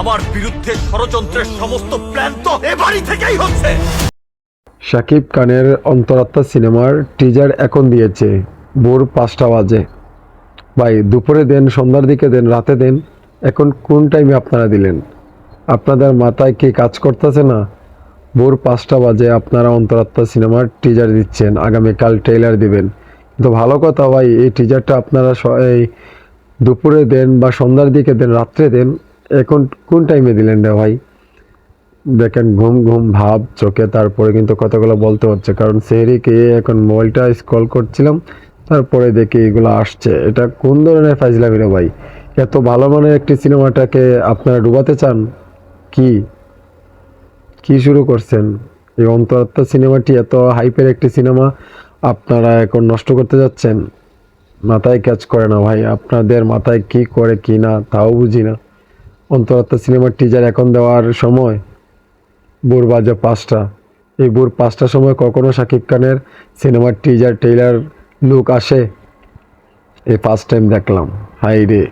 আমার বিরুদ্ধে ষড়যন্ত্রের সমস্ত প্ল্যান তো এ বাড়ি থেকেই হচ্ছে। শাকিব খানের অন্তরাত্মা সিনেমার টিজার এখন দিয়েছে, ভোর পাঁচটা বাজে। ভাই, দুপুরে দেন, সন্ধ্যার দিকে দেন, রাতে দেন, এখন কোন টাইমে আপনারা দিলেন? আপনাদের মাথায় কি কাজ করতেছে না? ভোর পাঁচটা বাজে আপনারা অন্তরাত্মা সিনেমার টিজার দিচ্ছেন, আগামীকাল ট্রেলার দিবেন। কিন্তু ভালো কথা ভাই, এই টিজারটা আপনারা এই দুপুরে দেন বা সন্ধ্যার দিকে দেন, রাত্রে দেন এখন কোন টাইমে দিলেন রে ভাই? দেখেন ঘুম ঘুম ভাব চোখে, তারপরে কিন্তু কথাগুলো বলতে হচ্ছে। কারণ সেহরিকে এখন মোবাইলটা স্ক্রল করছিলাম, তারপরে দেখি এগুলো আসছে। এটা কোন ধরনের ফাইজলামি রে ভাই? এত ভালো মানের একটি সিনেমাটাকে আপনারা ডুবাতে চান? কি? কি শুরু করছেন? এই অন্তরাত্মা সিনেমাটি এত হাইপের একটি সিনেমা, আপনারা এখন নষ্ট করতে যাচ্ছেন? মাথায় ক্যাচ করে না ভাই। আপনাদের মাথায় কি করে, কি না, তাও বুঝি না। অন্তরাত্মা সিনেমার টিজার এখন দেওয়ার সময়। ভোর বাজে পাঁচটা। এই ভোর পাঁচটার সময় কখনো শাকিব খানের সিনেমার টিজার ট্রেলার লুক আসে। এই ফার্স্ট টাইম দেখলাম। হাই রে